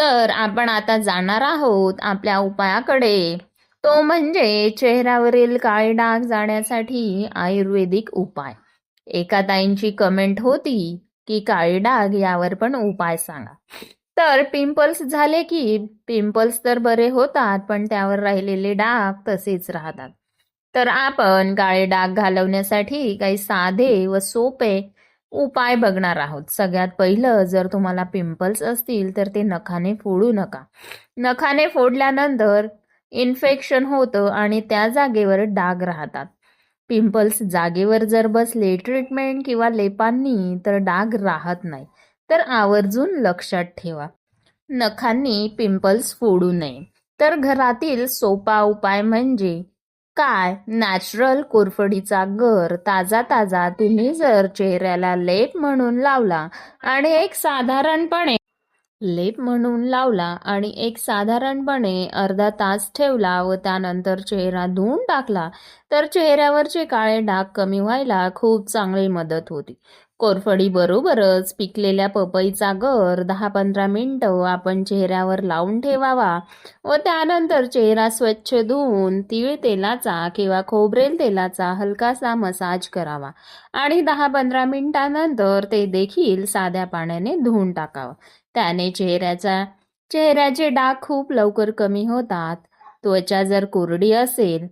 तर आपण आता जाणार आहोत आपल्या उपायाकडे. तो म्हणजे चेहऱ्यावरील काळे डाग जाण्यासाठी आयुर्वेदिक उपाय. एका ताईंची कमेंट होती की काळे डाग यावर पण उपाय सांगा. तर पिंपल्स झाले की पिंपल्स तर बरे होतात पण त्यावर राहिलेले डाग तसेच राहतात. तर आपण काळे डाग घालवण्यासाठी काही साधे व सोपे उपाय बघणार आहोत. सगळ्यात पहिलं जर तुम्हाला पिंपल्स असतील तर ते नखाने फोडू नका. नखाने फोडल्यानंतर इन्फेक्शन होतं आणि त्या जागेवर डाग राहतात. पिंपल्स जागेवर जर बसले ट्रीटमेंट किंवा लेपांनी तर डाग राहत नाही. तर आवर्जून लक्षात ठेवा. नखांनी पिंपल्स फोडू नये. तर घरातील सोपा उपाय म्हणजे काय? नॅचरल कोरफडीचा गर ताजा ताजा तुम्ही जर चेहऱ्याला लेप म्हणून लावला आणि एक साधारणपणे लेप म्हणून लावला आणि एक साधारणपणे अर्धा तास ठेवला व त्यानंतर चेहरा धुवून टाकला तर चेहऱ्यावरचे काळे डाग कमी व्हायला खूप चांगली मदत होती. कोरफडीबरोबरच पिकलेल्या पपईचा गर दहा पंधरा मिनटं आपण चेहऱ्यावर लावून ठेवावा व त्यानंतर चेहरा स्वच्छ धुवून तीळ तेलाचा किंवा खोबरेल तेलाचा हलकासा मसाज करावा आणि दहा पंधरा मिनटानंतर ते देखील साध्या पाण्याने धुवून टाकावं. त्याने चेहऱ्याचा चेहऱ्याचे डाग खूप लवकर कमी होतात. त्वचा जर कोरडी असेल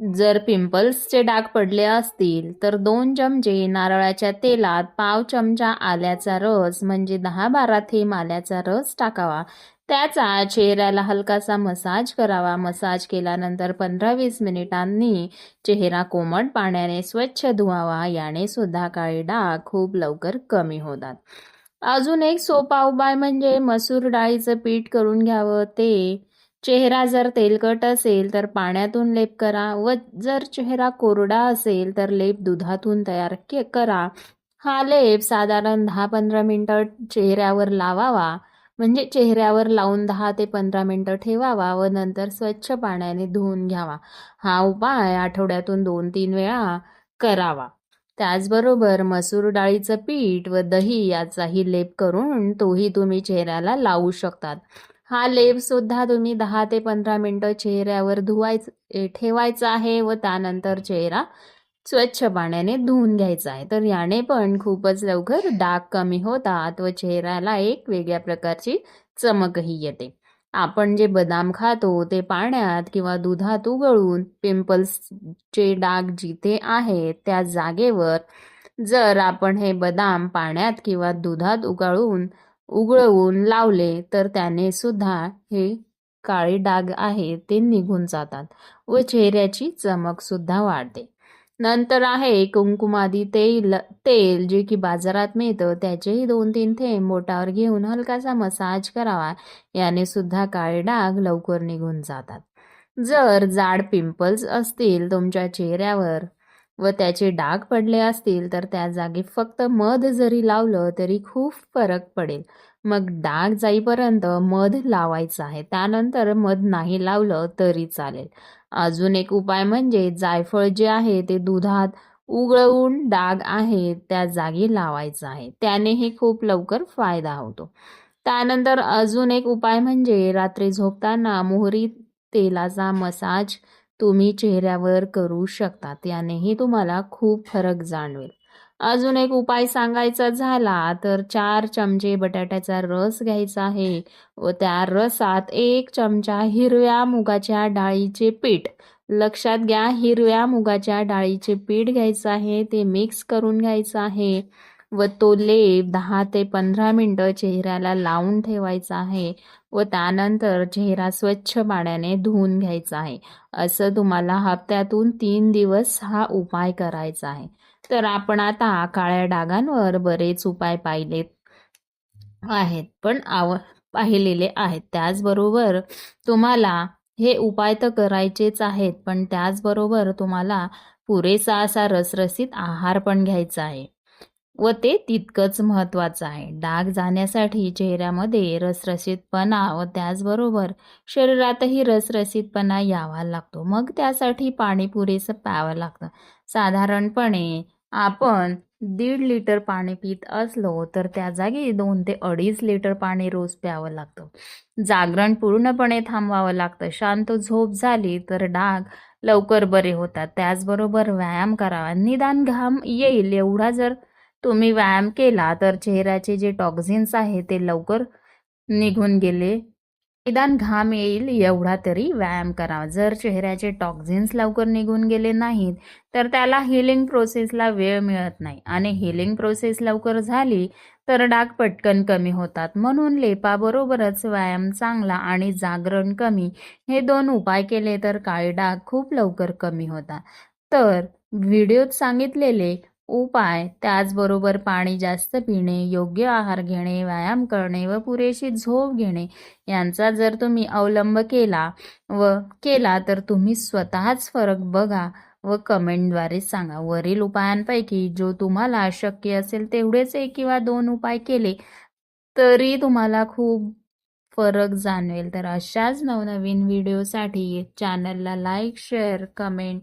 जर पिंपल्सचे डाग पडले असतील तर दोन चमचे नारळाच्या तेलात पाव चमचा आल्याचा रस म्हणजे दहा बारा थेंब आल्याचा रस टाकावा. त्याचा चेहऱ्याला हलकासा मसाज करावा. मसाज केल्यानंतर पंधरा वीस मिनिटांनी चेहरा कोमट पाण्याने स्वच्छ धुवावा. याने सुद्धा काळे डाग खूप लवकर कमी होतात. अजून एक सोपा उपाय म्हणजे मसूर डाळीचं पीठ करून घ्यावं. ते चेहरा जर तेलकट असेल तर पाण्यातून लेप करा व जर चेहरा कोरडा असेल तर लेप दुधातून तयार करा. हा लेप साधारण दहा पंधरा मिनटं चेहऱ्यावर लावावा. म्हणजे चेहऱ्यावर लावून दहा ते पंधरा मिनटं ठेवावा व नंतर स्वच्छ पाण्याने धुवून घ्यावा. हा उपाय आठवड्यातून दोन तीन वेळा करावा. त्याचबरोबर मसूर डाळीचं पीठ व दही याचाही लेप करून तोही तुम्ही चेहऱ्याला लावू शकतात. हा लेप सुद्धा तुम्ही दहा ते पंधरा मिनटं चेहऱ्यावर धुवायचं ठेवायचा आहे व त्यानंतर चेहरा स्वच्छ पाण्याने धुवून घ्यायचा आहे. तर याने पण खूपच लवकर डाग कमी होतात व चेहऱ्याला एक वेगळ्या प्रकारची चमकही येते. आपण जे बदाम खातो ते पाण्यात किंवा दुधात उगळून पिंपल्सचे डाग जिथे आहेत त्या जागेवर जर आपण हे बदाम पाण्यात किंवा दुधात उगाळून उगळवून लावले तर त्याने सुद्धा हे काळे डाग आहे ते निघून जातात व चेहऱ्याची चमक सुद्धा वाढते. नंतर आहे कुंकुमादी तेल तेल जे की बाजारात मिळतं त्याचेही दोन तीन थेंब बोटावर घेऊन हलकासा मसाज करावा याने सुद्धा काळे डाग लवकर निघून जातात. जर जाड पिंपल्स असतील तुमच्या चेहऱ्यावर व त्याचे डाग पडले असतील तर त्या जागी फक्त मध जरी लावलं तरी खूप फरक पडेल. मग डाग जाईपर्यंत मध लावायचं आहे. त्यानंतर मध नाही लावलं तरी चालेल. अजून एक उपाय म्हणजे जायफळ जे आहे ते दुधात उगळवून डाग आहे त्या जागी लावायचं आहे. त्यानेही खूप लवकर फायदा होतो. त्यानंतर अजून एक उपाय म्हणजे रात्री झोपताना मोहरी तेलाचा मसाज तुम्ही चेहऱ्यावर करू शकता त्यानेही तुम्हाला खूप फरक जाणवेल. अजून एक उपाय सांगायचा झाला तर चार चमचे बटाट्याचा रस घ्यायचा आहे व त्या रसात एक चमचा हिरव्या मुगाच्या डाळीचे पीठ. लक्षात घ्या हिरव्या मुगाच्या डाळीचे पीठ घ्यायचं आहे ते मिक्स करून घ्यायचं आहे. व तो लेप दहा ते पंधरा मिनटं चेहऱ्याला लावून ठेवायचा आहे व त्यानंतर चेहरा स्वच्छ पाण्याने धुवून घ्यायचा आहे. असं तुम्हाला हप्त्यातून तीन दिवस हा उपाय करायचा आहे. तर आपण आता काळ्या डागांवर बरेच उपाय पाहिलेत आहेत पण आव पाहिलेले आहेत. त्याचबरोबर तुम्हाला हे उपाय तर करायचेच आहेत पण त्याचबरोबर तुम्हाला पुरेसा असा रसरसीत आहार पण घ्यायचा आहे. व ते तितकंच महत्त्वाचं आहे. डाग जाण्यासाठी चेहऱ्यामध्ये रसरशीतपणा व त्याचबरोबर शरीरातही रसरशीतपणा यावा लागतो. मग त्यासाठी पाणी पुरेसं प्यावं लागतं. साधारणपणे आपण दीड लिटर पाणी पित असलो तर त्या जागी दोन ते अडीच लिटर पाणी रोज प्यावं लागतं. जागरण पूर्णपणे थांबवावं लागतं. शांत झोप झाली तर डाग लवकर बरे होतात. त्याचबरोबर व्यायाम करावा निदान घाम येईल. एवढा जर तुम्ही व्यायाम केला तर चेहऱ्याचे जे टॉक्झिन्स आहे ते लवकर निघून गेले. निदान घाम येईल एवढा तरी व्यायाम करावा जर चेहऱ्याचे टॉक्झिन्स लवकर निघून गेले नाहीत तर त्याला हिलिंग प्रोसेसला वेळ मिळत नाही. आणि हिलिंग प्रोसेस लवकर झाली तर डाग पटकन कमी होतात. म्हणून लेपाबरोबरच व्यायाम चांगला आणि जागरण कमी हे दोन उपाय केले तर काळे डाग खूप लवकर कमी होतात. तर व्हिडिओत सांगितलेले उपाय त्याचबरोबर पाणी जास्त पिणे योग्य आहार घेणे व्यायाम करणे व पुरेशी झोप घेणे यांचा जर तुम्ही अवलंब केला व केला तर तुम्ही स्वतःच फरक बघा व कमेंटद्वारे सांगा. वरील उपायांपैकी जो तुम्हाला शक्य असेल तेवढेच एक किंवा दोन उपाय केले तरी तुम्हाला खूप फरक जाणवेल. तर अशाच नवनवीन व्हिडिओसाठी चॅनलला लाईक शेअर कमेंट